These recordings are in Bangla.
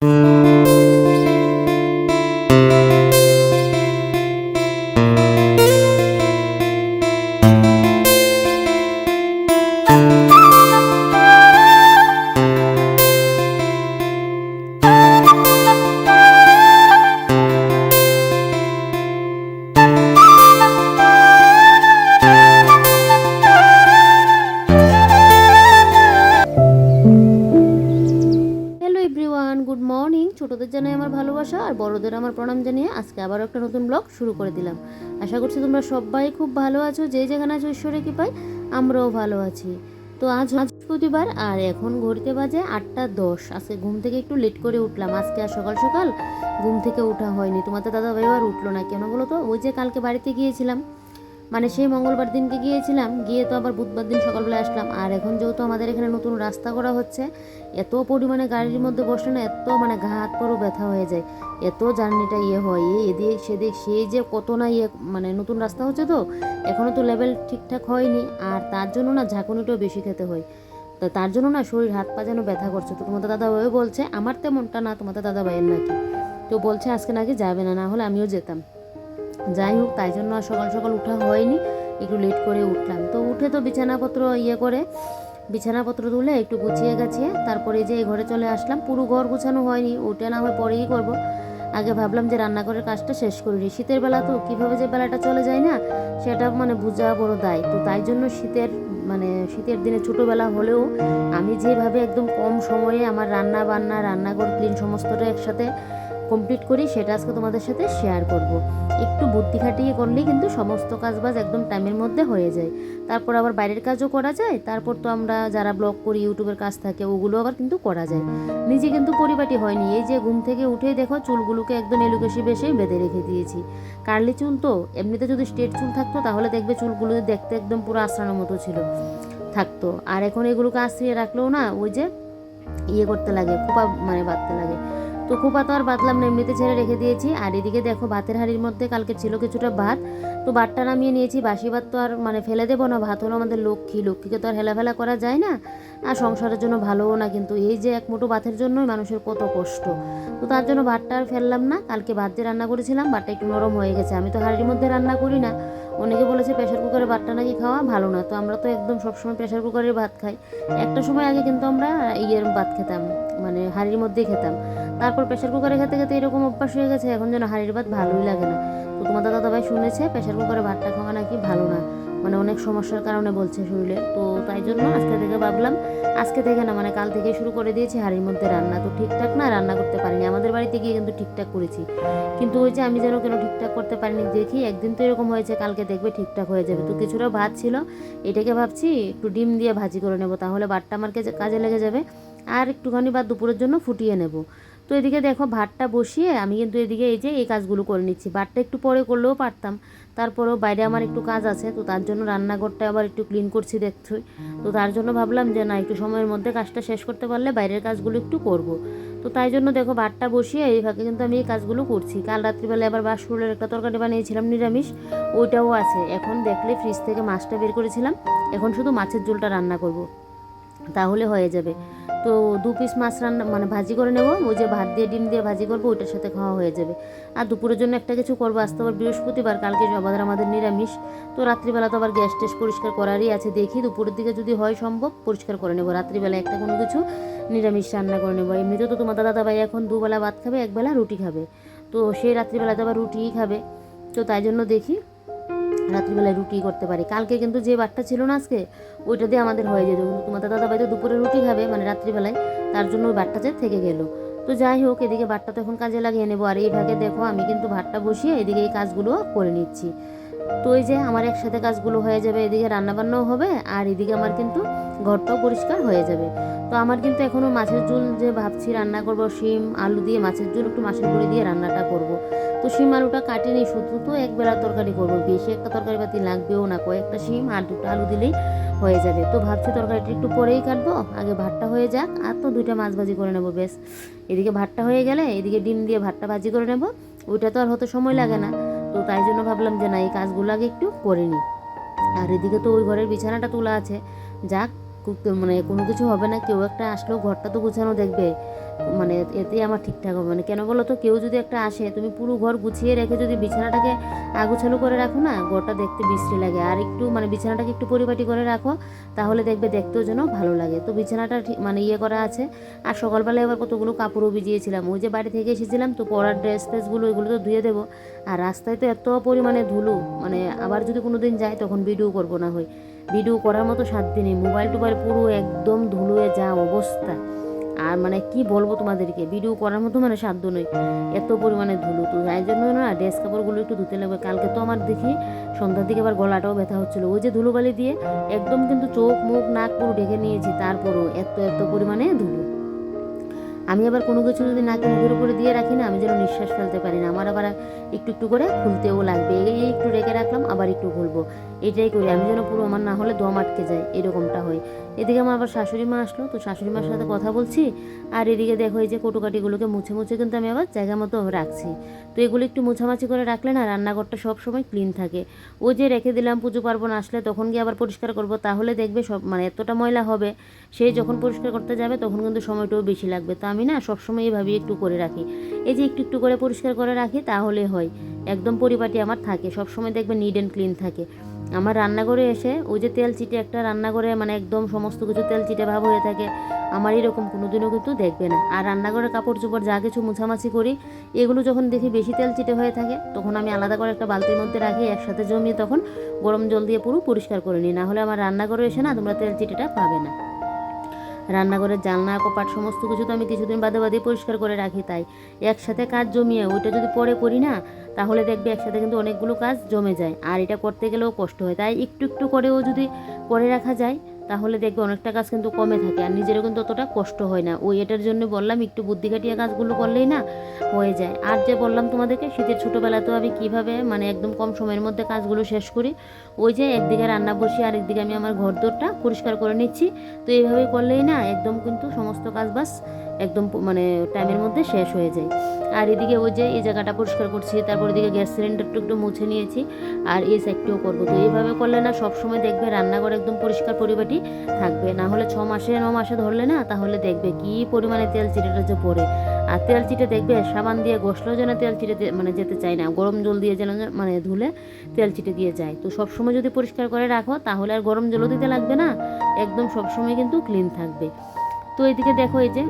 Mm-hmm. প্রণাম জানিয়ে আজকে আবারও একটা নতুন ব্লগ শুরু করে দিলাম। আশা করছি তোমরা সবাই খুব ভালো আছো, যে যেখানে আছো ঈশ্বরে কৃপায়, আমরাও ভালো আছি। তো আজ বৃহস্পতিবার আর এখন ঘড়িতে বাজে আটটা দশ। আজকে ঘুম থেকে একটু লেট করে উঠলাম। আজকে আর সকাল সকাল ঘুম থেকে ওঠা হয়নি। তোমাদের দাদা ভাই আর উঠল না কেন বলো তো? ওই যে কালকে বাড়িতে গিয়েছিলাম। মানে সেই মঙ্গলবার দিনকে গিয়েছিলাম, গিয়ে তো আবার বুধবার দিন সকালবেলা আসলাম। আর এখন যেহেতু আমাদের এখানে নতুন রাস্তা করা হচ্ছে, এত পরিমাণে গাড়ির মধ্যে বসলে না এত মানে ঘা হাত পরও ব্যথা হয়ে যায়। এত জার্নিটা ইয়ে হয় এদিক সেদিক, সেই যে কত না ইয়ে মানে নতুন রাস্তা হচ্ছে তো এখনও তো লেভেল ঠিকঠাক হয়নি। আর তার জন্য না ঝাঁকুনিটাও বেশি খেতে হয়। তো তার জন্য না শরীর, হাত পা যেন ব্যথা করছে। তো তোমাদের দাদা ভাইও বলছে, আমার তেমনটা না, তোমাদের দাদা ভাইয়ের নাকি। তো বলছে, আজকে নাকি যাবে না না হলে আমিও যেতাম। যাই হোক, তাই জন্য আর সকাল সকাল উঠা হয়নি। একটু লেট করে উঠলাম। তো উঠে তো বিছানাপত্র ইয়ে করে, বিছানাপত্র তুলে একটু গুছিয়ে গাছিয়ে তারপরে যে ঘরে চলে আসলাম। পুরো ঘর গুছানো হয়নি, ওটা না হয় পরেই করব। আগে ভাবলাম যে রান্নাঘরের কাজটা শেষ করি শীতের বেলা তো কীভাবে যে বেলাটা চলে যায় না, সেটা মানে বোঝা বড় দায়। তো তাই জন্য শীতের মানে শীতের দিনে ছোটোবেলা হলেও আমি যেভাবে একদম কম সময়ে আমার রান্না বান্না রান্নাঘর ক্লিন সমস্তটা একসাথে কমপ্লিট করি, সেটা আজকে তোমাদের সাথে শেয়ার করব। একটু বুদ্ধি খাটিয়ে করলেই কিন্তু সমস্ত কাজবাজ একদম টাইমের মধ্যে হয়ে যায়। তারপর আবার বাইরের কাজও করা যায়, তারপর তো আমরা যারা ব্লগ করি ইউটিউবের কাজ থাকে, ওগুলো আবার কিন্তু করা যায়। নিজে কিন্তু পরিপাটি হয়নি। এই যে ঘুম থেকে উঠেই দেখো, চুলগুলোকে একদম এলুকেশি বেশি বেঁধে রেখে দিয়েছি। কার্লি চুল তো, এমনিতে যদি স্ট্রেট চুল থাকতো, তাহলে দেখবে চুলগুলো দেখতে একদম পুরো আশ্রানোর মতো ছিল, থাকতো। আর এখন এগুলোকে আশ্রিয়ে রাখলেও না, ওই যে ইয়ে করতে লাগে, খোপা মানে বাঁধতে লাগে। তো খোপা তো আর বাঁধলাম না এমনিতে ছেড়ে রেখে দিয়েছি। আর এদিকে দেখো, ভাতের হাঁড়ির মধ্যে কালকে ছিল কিছুটা ভাত। তো ভাতটা নামিয়ে নিয়েছি, বাসি ভাত তো আর মানে ফেলে দেবো না, ভাত হলো আমাদের লক্ষ্মী। লক্ষ্মীকে তো আর হেলাফেলা করা যায় না, আর সংসারের জন্য ভালোও না। কিন্তু এই যে এক মুঠো ভাতের জন্যই মানুষের কত কষ্ট। তো তার জন্য ভাতটা আর ফেললাম না, কালকে ভাত দিয়ে রান্না করেছিলাম, ভাতটা একটু নরম হয়ে গেছে। আমি তো হাঁড়ির মধ্যে রান্না করি না। অনেকে বলেছে প্রেশার কুকারে ভাতটা নাকি খাওয়া ভালো না তো আমরা তো একদম সবসময় প্রেশার কুকারের ভাত খাই। একটা সময় আগে কিন্তু আমরা ইয়ের ভাত খেতাম মানে হাঁড়ির মধ্যেই খেতাম। তারপর প্রেশার কুকারে খেতে খেতে এরকম অভ্যাস হয়ে গেছে, এখন যেন হাঁড়ির ভাত ভালোই লাগে না। তো তোমাদের দাদাভাই শুনেছে প্রেশার কুকারে ভাতটা খাওয়া নাকি ভালো না। মানে অনেক সমস্যার কারণে বলছে শরীরে। তো তাই জন্য আজকে থেকে ভাবলাম, আজকে থেকে না মানে কাল থেকে শুরু করে দিয়েছি হাঁড়ির মধ্যে রান্না। তো ঠিকঠাক না, রান্না করতে পারিনি। আমাদের বাড়িতে গিয়ে কিন্তু ঠিকঠাক করেছি। কিন্তু ওই যে আমি যেন কেন ঠিকঠাক করতে পারিনি, দেখি একদিন তো এরকম হয়েছে, কালকে দেখবে ঠিকঠাক হয়ে যাবে। তো কিছুটা ভাত ছিল, এটাকে ভাবছি একটু ডিম দিয়ে ভাজি করে নেব, তাহলে ভাতটা আমার কাজে- লেগে যাবে। আর একটুখানি ভাত দুপুরের জন্য ফুটিয়ে নেব। তো এদিকে দেখো ভাতটা বসিয়ে আমি কিন্তু এদিকে এই যে এই কাজগুলো করে নিচ্ছি। ভাতটা একটু পরে করলেও পারতাম। তারপরেও বাইরে আমার একটু কাজ আছে, তো তার জন্য রান্নাঘরটা আবার একটু ক্লিন করছি দেখছই তো তার জন্য ভাবলাম যে না, একটু সময়ের মধ্যে কাজটা শেষ করতে পারলে বাইরের কাজগুলো একটু করব। তো তাই জন্য দেখো ভাতটা বসিয়ে এই ফাঁকে কিন্তু আমি এই কাজগুলো করছি। কাল রাত্রিবেলা আবার বাসফুলের একটা তরকারি বানিয়েছিলাম, নিরামিষ। ওইটাও আছে। এখন দেখলে ফ্রিজ থেকে মাছটা বের করেছিলাম। এখন শুধু মাছের ঝোলটা রান্না করব। তাহলে হয়ে যাবে। তো দু পিস মাছ রান্না মানে ভাজি করে নেব। ওই যে ভাত দিয়ে, ডিম দিয়ে ভাজি করব, ওইটার সাথে খাওয়া হয়ে যাবে। আর দুপুরের জন্য একটা কিছু করব আসতে আবার বৃহস্পতিবার, কালকে আমাদের আমাদের নিরামিষ। তো রাত্রিবেলা তো আবার গ্যাস টেস পরিষ্কার করারই আছে। দেখি দুপুরের দিকে যদি হয় সম্ভব, পরিষ্কার করে নেব। রাত্রিবেলা একটা কোনো কিছু নিরামিষ রান্না করে নেব। এমনিতেও তো তোমার দাদা ভাই এখন দুবেলা ভাত খাবে, একবেলা রুটি খাবে। তো সেই রাত্রিবেলা তো আবার রুটিই খাবে। তো তাই জন্য দেখি রাত্রিবেলায় রুটি করতে পারি। কালকে কিন্তু যে বাটটা ছিল না আজকে, ওইটা দিয়ে আমাদের হয়ে যেত। কিন্তু দাদা ভাই তো দুপুরে রুটি খাবে মানে রাত্রিবেলায়, তার জন্য ওই বাটটা যে থেকে গেলো। তো যাই হোক, এদিকে ভাতটা তো এখন কাজে লাগিয়ে নেব। আর এই ভাগে দেখো, আমি কিন্তু ভাতটা বসিয়ে এদিকে এই কাজগুলো করে নিচ্ছি। তো এই যে আমার একসাথে কাজগুলো হয়ে যাবে, এদিকে রান্নাবান্নাও হবে, আর এদিকে আমার কিন্তু ঘরটাও পরিষ্কার হয়ে যাবে। তো আমার কিন্তু এখনও মাছের ঝোল যে ভাবছি রান্না করব, শিম, আলু দিয়ে মাছের ঝোল একটু মাছের গুঁড়ি দিয়ে রান্নাটা করব। শিম আলুটা কাটিনি শুধু তো এক বেলা তরকারি করব। বেশি একটা তরকারি পাতি লাগবেও না, কয়েকটা শিম আর দুটো আলু দিলেই হয়ে যাবে। তো ভাবছি তরকারিটা একটু পরেই কাটবো, আগে ভাতটা হয়ে যাক, আর তো দুইটা মাছ ভাজি করে নেব বেশ এদিকে ভাতটা হয়ে গেলে এদিকে ডিম দিয়ে ভাতটা ভাজি করে নেব। ওইটা তো আর হতে সময় লাগে না। তো তাই জন্য ভাবলাম যে না, এই কাজগুলো আগে একটু করে নিই। আর এদিকে তো ওই ঘরের বিছানাটা তোলা আছে। যাক মানে কোনো কিছু হবে না, কেউ একটা আসলেও ঘরটা তো গুছানো দেখবে। মানে এতেই আমার ঠিকঠাক হবে মানে কেন বলো তো, কেউ যদি একটা আসে, তুমি পুরো ঘর গুছিয়ে রেখে যদি বিছানাটাকে আগুছালো করে রাখো না, ঘরটা দেখতে বিশ্রী লাগে। আর একটু মানে বিছানাটাকে একটু পরিপাটি করে রাখো, তাহলে দেখবে দেখতেও যেন ভালো লাগে। তো বিছানাটা মানে ইয়ে করা আছে। আর সকালবেলায় আবার কতগুলো কাপড়ও ভিজিয়েছিলাম। ওই যে বাড়ি থেকে এসেছিলাম তো, পরার ড্রেস ফ্রেসগুলো এগুলো তো ধুয়ে দেবো। আর রাস্তায় তো এত পরিমাণে ধুলো মানে আবার যদি কোনো দিন যাই তখন ভিডিও করব না হয়। ভিডিও করার মতো সাধ্য নেই। মোবাইল টোবাইল পুরো একদম ধুলোয় যা অবস্থা। আর মানে কি বলব তোমাদেরকে? ভিডিও করার মতো মানে সাধ্য নয় এত পরিমাণে ধুলো। তো যাই জন্য না, ড্রেস কাপড়গুলো একটু ধুতে লাগবে। কালকে তো আমার দেখি সন্ধ্যার দিকে আবার গলাটাও ব্যথা হচ্ছিল। ওই যে ধুলোবালি দিয়ে একদম কিন্তু চোখ, মুখ, নাক পুরো ঢেকে নিয়েছি। তারপরও এত এত পরিমাণে ধুলো। আমি আবার কোনো কিছু যদি নাকে মুখের উপরে দিয়ে রাখি না আমি যেন নিঃশ্বাস ফেলতে পারি না। আমার আবার একটু একটু করে খুলতেও লাগবে। এই একটু রেখে রাখলাম আবার একটু খুলবো। এটাই করি। আমি যেন পুরো আমার না হলে দম আটকে যায় এরকমটা হয়। এদিকে আমার আবার শাশুড়ি মা আসলো তো শাশুড়ি মার সাথে কথা বলছি। আর এদিকে দেখো এই যে কটুকাটিগুলোকে মুছে মুছে কিন্তু আমি আবার জায়গা মতো রাখছি। তো এগুলো একটু মোছামাছি করে রাখলে না রান্নাঘরটা সব সময় ক্লিন থাকে। ও যে রেখে দিলাম পুজো পার্বণ আসলে তখন গিয়ে আবার পরিষ্কার করব, তাহলে দেখবে সব মানে এতটা ময়লা হবে, সে যখন পরিষ্কার করতে যাবে তখন কিন্তু সময়টাও বেশি লাগবে। তো আমি না সবসময় এইভাবেই একটু করে রাখি। এই যে একটু একটু করে পরিষ্কার করে রাখি তাহলে হয়, একদম পরিপাটি আমার থাকে সবসময় দেখবে নিড অ্যান্ড ক্লিন থাকে। আমার রান্নাঘরে এসে ওই যে তেল চিটে একটা রান্নাঘরে মানে একদম সমস্ত কিছু তেল চিটে ভাব হয়ে থাকে, আমার এরকম কোনো দিনও কিন্তু দেখবে না। আর রান্নাঘরের কাপড় চোপড় যা কিছু মুছামাছি করি, এগুলো যখন দেখি বেশি তেল চিটে হয়ে থাকে, তখন আমি আলাদা করে একটা বালতির মধ্যে রাখি, একসাথে জমিয়ে তখন গরম জল দিয়ে পুরো পরিষ্কার করে নিই। না হলে আমার রান্নাঘরে এসে না তোমরা তেল চিটেটা পাবে না। রান্নাঘরের জানলা, কপাট, সমস্ত কিছু তো আমি কিছুদিন বাদে বাদে পরিষ্কার করে রাখি তাই। একসাথে কাজ জমিয়ে, ওইটা যদি পরে করি না, তাহলে দেখবে একসাথে কিন্তু অনেকগুলো কাজ জমে যায়। আর এটা করতে গেলেও কষ্ট হয়। তাই একটু একটু করেও যদি করে রাখা যায় তাহলে দেখবে অনেকটা কাজ কিন্তু কমে থাকে আর নিজেরও কিন্তু অতটা কষ্ট হয় না। ওই এটার জন্য বললাম একটু বুদ্ধি খাটিয়ে কাজগুলো করলেই না হয়ে যায়। আর যে বললাম তোমাদেরকে, শীতের ছোটোবেলাতেও আমি কীভাবে মানে একদম কম সময়ের মধ্যে কাজগুলো শেষ করি, ওই যে একদিকে রান্না বসি আর একদিকে আমি আমার ঘর দোরটা পরিষ্কার করে নিচ্ছি। তো এইভাবে করলেই না একদম কিন্তু সমস্ত কাজ বাস একদম মানে টাইমের মধ্যে শেষ হয়ে যায়। আর এদিকে ওই যে এই জায়গাটা পরিষ্কার করছি, তারপর এদিকে গ্যাস সিলিন্ডারটা একটু মুছে নিয়েছি, আর এই সাইডটাও করব। তো এইভাবে করলে না সবসময় দেখবে রান্নাঘর একদম পরিষ্কার পরিপাটি থাকবে। না হলে ছ মাসে, ন মাসে ধরলে না তাহলে দেখবে কি পরিমাণে তেল চিটেটা যে পড়ে। আর তেল চিটে দেখবে সাবান দিয়ে ঘষলেও যেন তেল চিটে মানে যেতে চায় না। গরম জল দিয়ে যেন মানে ধুলে তেল চিটে দিয়ে যায়। তো সবসময় যদি পরিষ্কার করে রাখো তাহলে আর গরম জলও দিতে লাগবে না। একদম সবসময় কিন্তু ক্লিন থাকবে। তো এদিকে দেখো এই যে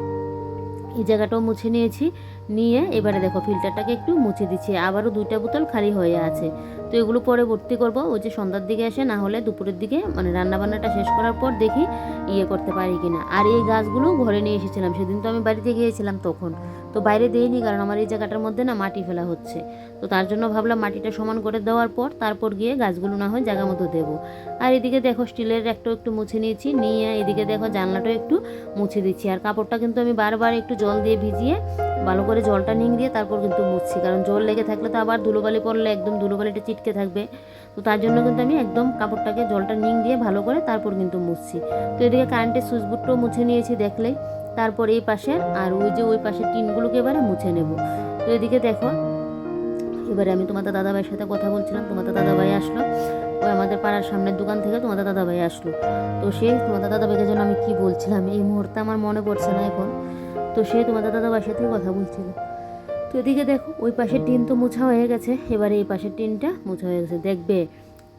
এই জায়গাটাও মুছে নিয়েছি। নিয়ে এবারে দেখো ফিল্টারটাকে একটু মুছে দিচ্ছি। আবারও দুইটা বোতল খালি হয়ে আছে। তো এগুলো পরে ভর্তি করব। ওই যে সন্ধ্যার দিকে এসে না হলে দুপুরের দিকে মানে রান্নাবান্নাটা শেষ করার পর দেখি ইয়ে করতে পারি কিনা। আর এই গাছগুলো ঘরে নিয়ে এসেছিলাম। সেদিন তো আমি বাড়িতে গিয়েছিলাম তখন। তো বাইরে দিইনি কারণ আমার এই জায়গাটার মধ্যে না মাটি ফেলা হচ্ছে। তো তার জন্য ভাবলাম মাটিটা সমান করে দেওয়ার পর তারপর গিয়ে গাছগুলো না হয় জায়গা মতো দেবো। আর এদিকে দেখো স্টিলের একটা একটু মুছে নিয়েছি। নিয়ে এদিকে দেখো জানলাটাও একটু মুছে দিচ্ছি। আর কাপড়টা কিন্তু আমি বারবার একটু জল দিয়ে ভিজিয়ে ভালো করে জলটা নিং দিয়ে তারপর কিন্তু মুছছি। কারণ জল লেগে থাকলে তো আবার ধুলোবালি পড়লে একদম ধুলোবালিটা চিটকে থাকবে। তো তার জন্য কিন্তু আমি একদম কাপড়টাকে জলটা নিং দিয়ে ভালো করে তারপর কিন্তু মুছছি। তো এদিকে কারেন্টের সুইচ বোর্ডটাও মুছে নিয়েছি দেখলেই। তারপর এই পাশে আর ওই যে ওই পাশে টিনগুলোকে এবারে মুছে নেব। তো এদিকে দেখো, এবারে আমি তোমাদের দাদাভাইয়ের সাথে কথা বলছিলাম, তোমাদের দাদাভাই আসলো। ওই আমাদের পাড়ার সামনের দোকান থেকে তোমাদের দাদাভাই আসলো। তো সে তোমাদের দাদাভাইকে জন্য আমি কি বলছিলাম, এই মুহূর্তে আমার মনে পড়ছে না এখন। তো সে তোমাদের দাদাভাইয়ের সাথে কথা বলছিল। তো এদিকে দেখো, ওই পাশের টিন তো মোছা হয়ে গেছে, এবারে এই পাশের টিনটা মোছা হয়ে গেছে। দেখবে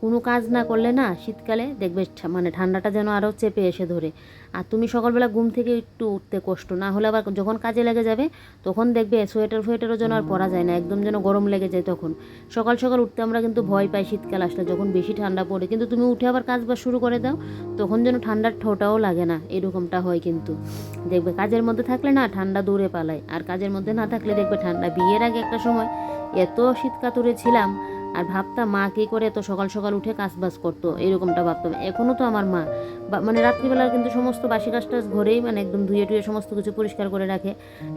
কোনো কাজ না করলে না শীতকালে দেখবে মানে ঠান্ডাটা যেন আরও চেপে এসে ধরে। আর তুমি সকালবেলা ঘুম থেকে একটু উঠতে কষ্ট, না হলে আবার যখন কাজে লেগে যাবে তখন দেখবে সোয়েটার ফোয়েটারও যেন আর পরা যায় না, একদম যেন গরম লেগে যায় তখন। সকাল সকাল উঠতে আমরা কিন্তু ভয় পাই শীতকাল আসলে, যখন বেশি ঠান্ডা পড়ে। কিন্তু তুমি উঠে আবার কাজ বাজ শুরু করে দাও, তখন যেন ঠান্ডার ঠোঁটাও লাগে না, এরকমটা হয় কিন্তু। দেখবে কাজের মধ্যে থাকলে না ঠান্ডা দূরে পালায়, আর কাজের মধ্যে না থাকলে দেখবে ঠান্ডা। বিয়ের আগে একটা সময় এত শীত কাতুরে ছিলাম আর ভাবতাম মা কী করে এত সকাল সকাল উঠে কাজ বাজ করতো? এরকমটা ভাবতাম। এখনও তো আমার মা। মানে রাত্রিবেলা কিন্তু সমস্ত বাসি কাজ টাজ ঘরেই মানে একদম ধুয়ে টুয়ে সমস্ত কিছু পরিষ্কার করে রাখে।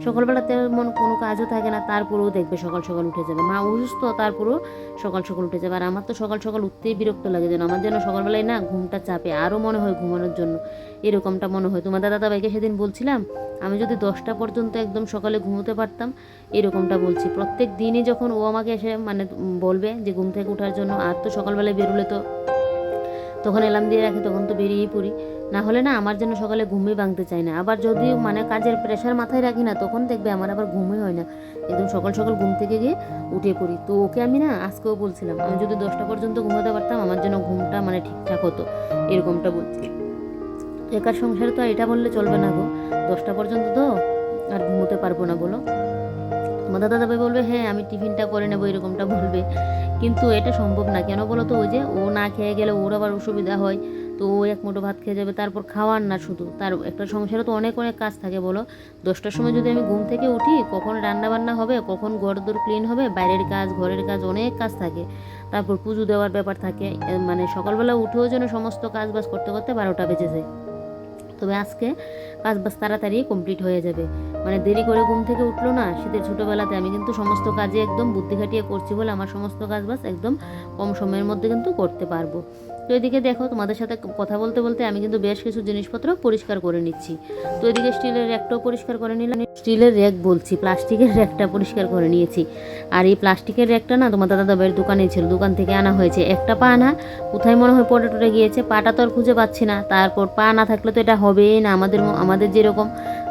সকালবেলাতে মন কোনো কাজও থাকে না, তারপরেও দেখবে সকাল সকাল উঠে যাবে। মা অসুস্থ, তারপরেও সকাল সকাল উঠে যাবে। আর আমার তো সকাল সকাল উঠতেই বিরক্ত লাগে যেন। আমার যেন সকালবেলায় না ঘুমটা চাপে আরও মনে হয় ঘুমানোর জন্য। এরকমটা মনে হয়। তোমার দাদা ভাইকে সেদিন বলছিলাম, আমি যদি দশটা পর্যন্ত একদম সকালে ঘুমোতে পারতাম, এরকমটা বলছি। প্রত্যেক দিনই যখন ও আমাকে এসে মানে বলবে যে ঘুম থেকে ওঠার জন্য আর তো সকালবেলায় বেরোলে তো। তখন এলাম দিয়ে রাখি, তখন তো বেরিয়েই পড়ি। না হলে না আমার জন্য সকালে ঘুমই ভাঙতে চায় না। আবার যদি মানে কাজের প্রেশার মাথায় রাখি না, তখন দেখবে আমার আবার ঘুমই হয় না। একদম সকাল সকাল ঘুম থেকে গিয়ে উঠে পড়ি। তো ওকে আমি না আজকেও বলছিলাম, আমি যদি দশটা পর্যন্ত ঘুমাতে পারতাম আমার জন্য ঘুমটা মানে ঠিকঠাক হতো, এরকমটা বলছি। একার সংসারে তো আর এটা বললে চলবে না গো। দশটা পর্যন্ত তো আর ঘুমোতে পারব না বলো। দাদা দাবাই বলবে হ্যাঁ আমি টিফিনটা করে নেব, এরকমটা বলবে। কিন্তু এটা সম্ভব না। কেন বলো তো, ওই যে ও না খেয়ে গেলে ওর আবার অসুবিধা হয়। তো ও এক মুঠো ভাত খেয়ে যাবে, তারপর খাওয়ার না শুধু। তার একটা সংসারে তো অনেক অনেক কাজ থাকে, বলো। দশটার সময় যদি আমি ঘুম থেকে উঠি, কখন রান্না বান্না হবে, কখন ঘরদোর ক্লিন হবে, বাইরের কাজ, ঘরের কাজ অনেক কাজ থাকে। তারপর পুজো দেওয়ার ব্যাপার থাকে। মানে সকালবেলা উঠেও যেন সমস্ত কাজ বাজ করতে করতে বারোটা বেজে যায়। তবে আজকে কাজ বাজ তাড়াতাড়ি কমপ্লিট হয়ে যাবে। মানে দেরি করে ঘুম থেকে উঠল না, শীতের ছোটোবেলাতে আমি কিন্তু সমস্ত কাজে একদম বুদ্ধি খাটিয়ে করছি বলে আমার সমস্ত কাজ বাজ একদম কম সময়ের মধ্যে কিন্তু করতে পারব। তো এদিকে দেখো, তোমাদের সাথে কথা বলতে বলতে আমি কিন্তু বেশ কিছু জিনিসপত্র পরিষ্কার করে নিচ্ছি। তো এদিকে স্টিলের র্যাকটাও পরিষ্কার করে নিলাম। স্টিলের র্যাক বলছি, প্লাস্টিকের র্যাকটা পরিষ্কার করে নিয়েছি। আর এই প্লাস্টিকের র্যাকটা না তোমার দাদা দাবের দোকানে ছিল, দোকান থেকে আনা হয়েছে। একটা পা না কোথায় মনে হয় পড়ে টরে গিয়েছে, পাটা তো আর খুঁজে পাচ্ছি না। তারপর পা না থাকলে তো এটা হবেই না। আমাদের আমাদের যেরকম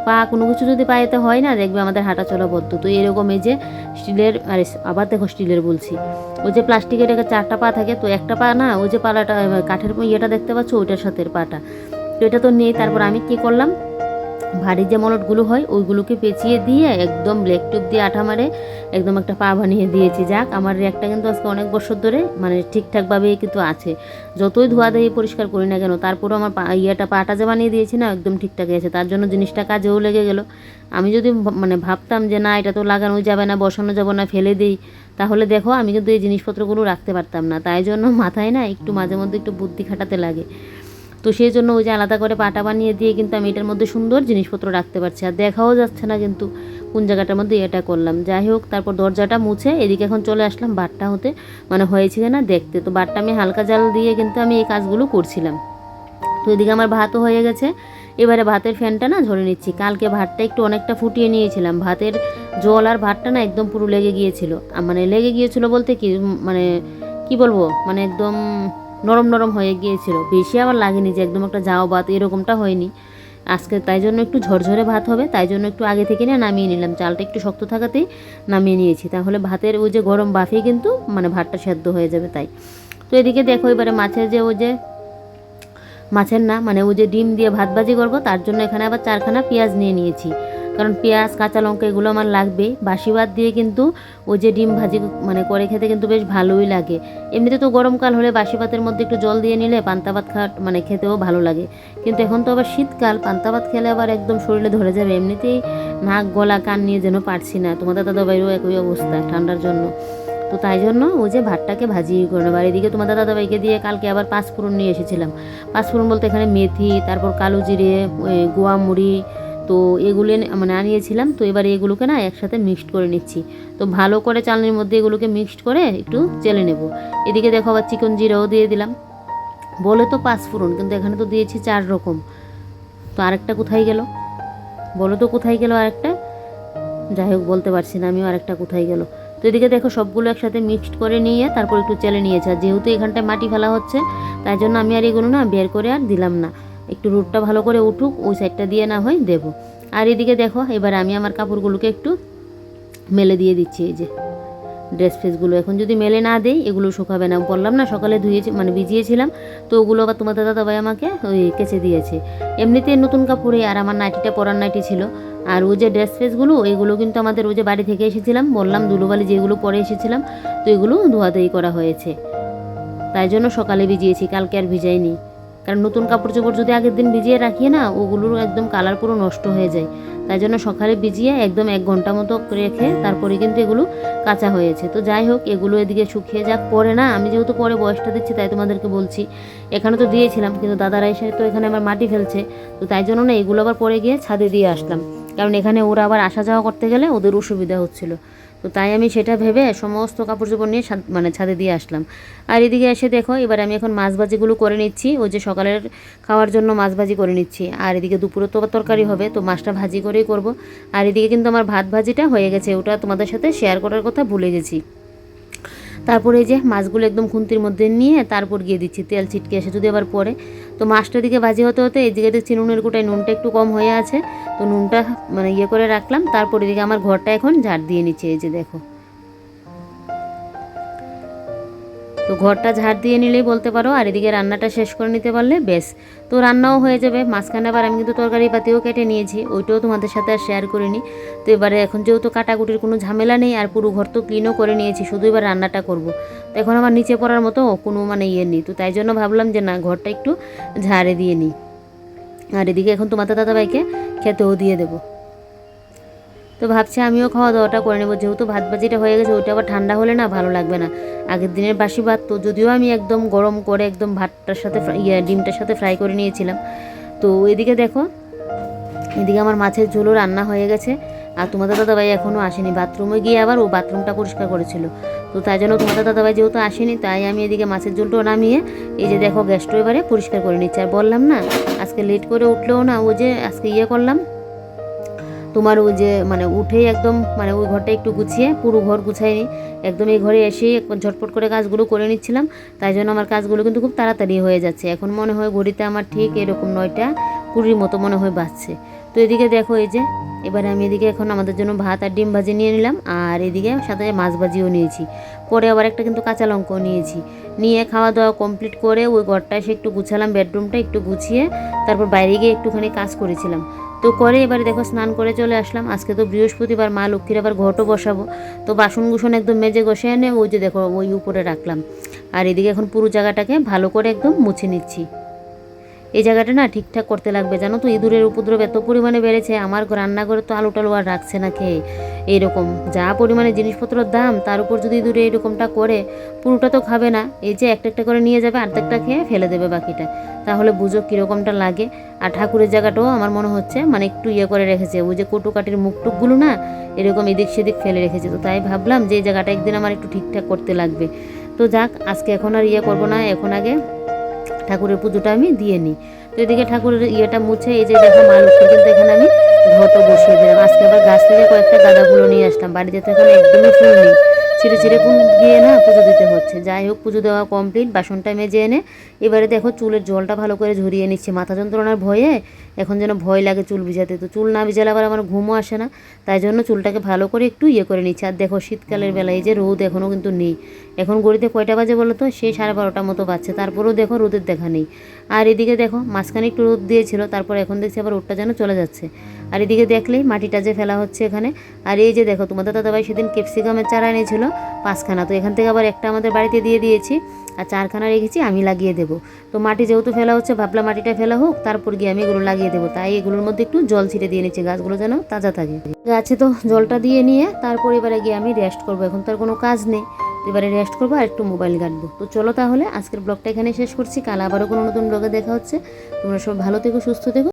পা কোনো কিছু যদি পায়েতে হয় না, দেখবে আমাদের হাঁটা চলা বদ্ধ তো এরকম এই যে স্টিলের, আরে আবার দেখো স্টিলের বলছি। ওই যে প্লাস্টিকের একটা চারটা পা থাকে, তো একটা পা না, ওই যে পালাটা কাঠের ইয়েটা দেখতে পাচ্ছ, ওইটার সাথে পাটা। তো এটা তো নেই, তারপর আমি কি করলাম? ভারী যে মলটগুলো হয়, ওইগুলোকে পেঁচিয়ে দিয়ে একদম ব্লেক টিউব দিয়ে আঠা মারে, একদম একটা পা বানিয়ে দিয়েছি। যাক, আমার র্যাকটা কিন্তু আজকে অনেক বছর ধরে মানে ঠিকঠাকভাবেই কিন্তু আছে। যতই ধোয়া দিয়ে পরিষ্কার করি না কেন, তারপরেও আমার পা ইয়েটা, পাটা যে বানিয়ে দিয়েছি না, একদম ঠিকঠাকই আছে। তার জন্য জিনিসটা কাজেও লেগে গেল। আমি যদি মানে ভাবতাম যে না, এটা তো লাগানো যাবে না, বসানো যাবে না, ফেলে দিই, তাহলে দেখো, আমি কিন্তু এই জিনিসপত্রগুলো রাখতে পারতাম না। তাই জন্য মাথায় না একটু মাঝে মধ্যে একটু বুদ্ধি খাটাতে লাগে। তো সেই জন্য ওই যে আলাদা করে পাটা বানিয়ে দিয়ে কিন্তু আমি এটার মধ্যে সুন্দর জিনিসপত্র রাখতে পারছি। আর দেখাও যাচ্ছে না কিন্তু কোন জায়গাটার মধ্যে এটা করলাম। যাই হোক, তারপর দরজাটা মুছে এদিকে এখন চলে আসলাম বাটটা হতে। মানে হয়েছে না দেখতে। তো বাটটা আমি হালকা জাল দিয়ে কিন্তু আমি এই কাজগুলো করছিলাম। তো এদিকে আমার ভাতও হয়ে গেছে। এবারে ভাতের ফ্যানটা না ঝরে নিচ্ছি। কালকে ভাতটা একটু অনেকটা ফুটিয়ে নিয়েছিলাম। ভাতের জল আর ভাতটা না একদম পুরো লেগে গিয়েছিল। মানে লেগে গিয়েছিল বলতে কি? মানে কি বলব? মানে একদম নরম নরম হয়ে গিয়েছিল। বেশি আবার লাগেনি যে একদম একটা যাও ভাত, এরকমটা হয়নি। আজকে তাই জন্য একটু ঝরঝরে ভাত হবে, তাই জন্য একটু আগে থেকে না নামিয়ে নিলাম। চালটা একটু শক্ত থাকাতেই নামিয়ে নিয়েছি। তাহলে ভাতের ওই যে গরম বাফে কিন্তু মানে ভাতটা সেদ্ধ হয়ে যাবে তাই। তো এদিকে দেখো এবারে মাছের যে ওই যে মাছের না মানে ওই যে ডিম দিয়ে ভাত ভাজি করব, তার জন্য এখানে আবার চারখানা পেঁয়াজ নিয়ে নিয়েছি। কারণ পেঁয়াজ, কাঁচা লঙ্কা এগুলো আমার লাগবে। বাসি ভাত দিয়ে কিন্তু ওই যে ডিম ভাজি মানে করে খেতে কিন্তু বেশ ভালোই লাগে। এমনিতে তো গরমকাল হলে বাসি ভাতের মধ্যে একটু জল দিয়ে নিলে পান্তা ভাত খা মানে খেতেও ভালো লাগে। কিন্তু এখন তো আবার শীতকাল, পান্তা ভাত খেলে আবার একদম শরীরে ধরে যাবে। এমনিতেই নাক, গলা, কান নিয়ে যেন পারছি না। তোমাদের দাদা বাইরেও একই অবস্থা ঠান্ডার জন্য। তো তাই জন্য ওই যে ভাতটাকে ভাজি করে নেব। আর এদিকে তোমাদের দাদাভাইকে দিয়ে কালকে আবার পাঁচফোড়ন নিয়ে এসেছিলাম। পাঁচফোড়ন বলতে এখানে মেথি, তারপর কালো জিরে ওই গোয়া মুড়ি তো এগুলো মানে আনিয়েছিলাম, তো এবার এগুলোকে না একসাথে মিক্সড করে নিচ্ছি। তো ভালো করে চালনির মধ্যে এগুলোকে মিক্সড করে একটু চেলে নেব। এদিকে দেখো আবার চিকন জিরাও দিয়ে দিলাম। বলে তো পাঁচফোড়ন কিন্তু এখানে তো দিয়েছি চার রকম। তো আরেকটা কোথায় গেল? বলো তো কোথায় গেল আরেকটা? যাই হোক, বলতে পারছি না, আমিও আরেকটা কোথায় গেল। তো এদিকে দেখো সবগুলো একসাথে মিক্সড করে নিয়ে তারপর একটু চেলে নিয়েছে। আর যেহেতু এখানটায় মাটি ফেলা হচ্ছে, তাই জন্য আমি আর এগুলো না বের করে আর দিলাম না। একটু রুটটা ভালো করে উঠুক, ওই সাইডটা দিয়ে না হয় দেবো। আর এদিকে দেখো, এবার আমি আমার কাপড়গুলোকে একটু মেলে দিয়ে দিচ্ছি, এই যে ড্রেস ফ্রেসগুলো এখন যদি মেলে না দেই, এগুলো শুকাবে না। বললাম না, সকালে ধুয়েছি মানে ভিজিয়েছিলাম, তো ওগুলো আবার তোমার দাদা দাবাই আমাকে ওই কেচে দিয়েছে। এমনিতে নতুন কাপড়ে, আর আমার নাইটিটা পরার নাইটি ছিল। আর ওই যে ড্রেস ফ্রেসগুলো এগুলো কিন্তু আমাদের ওই যে বাড়ি থেকে এসেছিলাম। বললাম দুলোবালি যেগুলো পরে এসেছিলাম, তো এগুলো ধোয়াধুয়ি করা হয়েছে। তাই জন্য সকালে ভিজিয়েছি, কালকে আর ভিজাইনি। কারণ নতুন কাপড় চোপড় যদি আগের দিন ভিজিয়ে রাখি না, ওগুলোর একদম কালার পুরো নষ্ট হয়ে যায়। তাই জন্য সকালে ভিজিয়ে একদম এক ঘণ্টা মতো রেখে তারপরে কিন্তু এগুলো কাঁচা হয়েছে। তো যাই হোক, এগুলো এদিকে শুকিয়ে যাক। পরে না, আমি যেহেতু পরে বয়সটা দিচ্ছি, তাই তোমাদেরকে বলছি, এখানে তো দিয়েছিলাম, কিন্তু দাদারা এসে তো এখানে আমার মাটি ফেলছে। তো তাই জন্য না, এগুলো আবার পরে গিয়ে ছাদে দিয়ে আসলাম। কারণ এখানে ওরা আবার আসা যাওয়া করতে গেলে ওদের অসুবিধা হচ্ছিল। তো তাই আমি সেটা ভেবে সমস্ত কাপড় চোপড় নিয়ে মানে ছাদে দিয়ে আসলাম। আর এদিকে এসে দেখো, এবার আমি এখন মাছ ভাজিগুলো করে নিচ্ছি। ওই যে সকালের খাওয়ার জন্য মাছ ভাজি করে নিচ্ছি। আর এদিকে দুপুরে তো তরকারি হবে, তো মাছটা ভাজি করেই করব। আর এদিকে কিন্তু আমার ভাত ভাজিটা হয়ে গেছে, ওটা তোমাদের সাথে শেয়ার করার কথা ভুলে গেছি। তারপরে এই যে মাছগুলো একদম খুন্তির মধ্যে নিয়ে তারপর গিয়ে দিচ্ছি, তেল ছিটকে এসে যদি আবার পরে তো মাছটা দিকে ভাজি হতে হতে এদিকে দেখছি নুনের গোটায় নুনটা একটু কম হয়ে আছে। তো নুনটা মানে ইয়ে করে রাখলাম, তারপর এদিকে আমার ঘরটা এখন ঝাড় দিয়ে নিচ্ছে, এই যে দেখো। তো ঘরটা ঝাড় দিয়ে নিলেই বলতে পারো, আর এদিকে রান্নাটা শেষ করে নিতে পারলে বেশ। তো রান্নাও হয়ে যাবে, মাঝখানে আবার আমি কিন্তু তরকারি পাতিও কেটে নিয়েছি, ওইটাও তোমাদের সাথে আর শেয়ার করিনি। তো এবারে এখন যেহেতু কাটাকুটির কোনো ঝামেলা নেই, আর পুরো ঘর তো ক্লিনও করে নিয়েছি, শুধু এবার রান্নাটা করব। তো এখন আমার নিচে পড়ার মতো কোনো মানে ইয়ে নেই, তো তাই জন্য ভাবলাম যে না, ঘরটা একটু ঝাড়ে দিয়ে নিই। আর এদিকে এখন তোমাদের দাদাভাইকে খেতেও দিয়ে দেবো। তো ভাবছি আমিও খাওয়া দাওয়াটা করে নেব। যেহেতু ভাত ভাজিটা হয়ে গেছে, ওইটা আবার ঠান্ডা হলে না ভালো লাগবে না। আগের দিনের বাসি ভাত তো যদিও আমি একদম গরম করে একদম ভাতটার সাথে ইয়ে ডিমটার সাথে ফ্রাই করে নিয়েছিলাম। তো এদিকে দেখো, এদিকে আমার মাছের ঝোলও রান্না হয়ে গেছে। আর তোমাদের দাদাভাই এখনও আসেনি। বাথরুমে গিয়ে আবার ও বাথরুমটা পরিষ্কার করেছিল। তো তাই জন্য তোমাদের দাদাভাই যেহেতু আসেনি, তাই আমি এদিকে মাছের ঝোলটাও নামিয়ে এই যে দেখো গ্যাসটা এবারে পরিষ্কার করে নিচ্ছি। আর বললাম না, আজকে লেট করে উঠলেও না, ও যে আজকে ইয়ে করলাম তোমার ওই যে মানে উঠেই একদম মানে ওই ঘরটা একটু গুছিয়ে, পুরো ঘর গুছাইনি একদম এই ঘরে এসে ঝটপট করে কাজগুলো করে নিচ্ছিলাম। তাই জন্য আমার কাজগুলো কিন্তু খুব তাড়াতাড়ি হয়ে যাচ্ছে। এখন মনে হয় ঘড়িতে আমার ঠিক এরকম নয়টা কুড়ির মতো মনে হয় বাজছে। তো এদিকে দেখো এই যে, এবারে আমি এদিকে এখন আমাদের জন্য ভাত আর ডিম ভাজি নিয়ে নিলাম। আর এদিকে সাথে মাছ ভাজিও নিয়েছি। পরে আবার একটা কিন্তু কাঁচা লঙ্কাও নিয়েছি। নিয়ে খাওয়া দাওয়া কমপ্লিট করে ওই ঘরটা এসে একটু গুছালাম বেডরুমটা একটু গুছিয়ে, তারপর বাইরে গিয়ে একটুখানি কাজ করেছিলাম। তো করে এবারে দেখো স্নান করে চলে আসলাম। আজকে তো বৃহস্পতিবার, মা লক্ষ্মীর আবার ঘটও বসাবো। তো বাসন কুসন একদম মেজে ঘষে এনে ওই যে দেখো ওই উপরে রাখলাম। আর এদিকে এখন পুরো জায়গাটাকে ভালো করে একদম মুছে নিচ্ছি। এই জায়গাটা না ঠিকঠাক করতে লাগবে, জানো তো? ইঁদুরের উপদ্রব এত পরিমাণে বেড়েছে, আমার ঘর- রান্নাঘরে তো আলু টালু আর রাখছে না খেয়ে এইরকম যা পরিমাণে জিনিসপত্রের দাম, তার উপর যদি ইঁদুরে এরকমটা করে, পুরোটা তো খাবে না। এই যে একটা একটা করে নিয়ে যাবে অর্ধেকটা খেয়ে ফেলে দেবে বাকিটা। তাহলে বুঝো কীরকমটা লাগে। আর ঠাকুরের জায়গাটাও আমার মনে হচ্ছে মানে একটু ইয়ে করে রেখেছে। ওই যে কটুকাটির মুখটুকগুলো না, এরকম এদিক সেদিক ফেলে রেখেছে। তো তাই ভাবলাম যে এই জায়গাটা একদিন আমার একটু ঠিকঠাক করতে লাগবে। তো যাক, আজকে এখন আর ইয়ে করব না, এখন আগে ঠাকুরের পুজোটা আমি দিয়ে নিই। তো এদিকে ঠাকুরের ইয়েটা মুছে এই যে দেখো মা কিন্তু এখানে আমি ঘটো বসিয়ে দিলাম। আজকে আবার গাছ থেকে কয়েকটা গাঁদাগুলো নিয়ে আসলাম। বাড়িতে তো এখানে একদমই ফুল নেই। ছিঁড়ে ছিঁড়ে ফুল গিয়ে না পুজো দিতে হচ্ছে। যাই হোক, পুজো দেওয়া কমপ্লিট বাসনটা মেজে এনে এবারে দেখো চুলের জলটা ভালো করে ঝরিয়ে নিচ্ছে। মাথা যন্ত্রণার ভয়ে এখন যেন ভয় লাগে চুল ভিজাতে। তো চুল না ভিজালে আবার আমার ঘুমও আসে না তাই জন্য চুলটাকে ভালো করে একটু ইয়ে করে নিচ্ছে। আর দেখো শীতকালের বেলায় এই যে রোদ এখনও কিন্তু নেই। এখন গড়িতে কয়টা বাজে বলো তো? সেই সাড়ে বারোটার মতো বাজছে। তারপরেও দেখো রোদের দেখা নেই। আর এদিকে দেখো মাঝখানে একটু রোদ দিয়েছিল তারপর এখন দেখছি আবার রোদটা যেন চলে যাচ্ছে। আর এদিকে দেখলেই মাটিটা যে ফেলা হচ্ছে এখানে। আর এই যে দেখো তোমাদের দাদাভাই সেদিন ক্যাপসিকামের চারা এনেছিল পাঁচখানা। তো এখান থেকে আবার একটা আমাদের বাড়িতে দিয়ে দিয়েছি। আর চারখানা রেখেছি, আমি লাগিয়ে দেবো। তো মাটি যেহেতু ফেলা হচ্ছে ভাবলাম মাটিটা ফেলা হোক, তারপর গিয়ে আমি এগুলো লাগিয়ে দেবো। তাই এগুলোর মধ্যে একটু জল ছিটে দিয়ে নিচ্ছি গাছগুলো যেন তাজা থাকে। গাছে তো জলটা দিয়ে নিয়ে, তারপর এবারে গিয়ে আমি রেস্ট করব। এখন তো আর কোনো কাজ নেই। এবারে রেস্ট করব আর একটু মোবাইল ঘাটবো। তো চলো তাহলে, আজকের ব্লগটা এখানে শেষ করছি। কাল আবারও কোনো নতুন ব্লগে দেখা হচ্ছে। তোমরা সব ভালো থেকো, সুস্থ থেকো।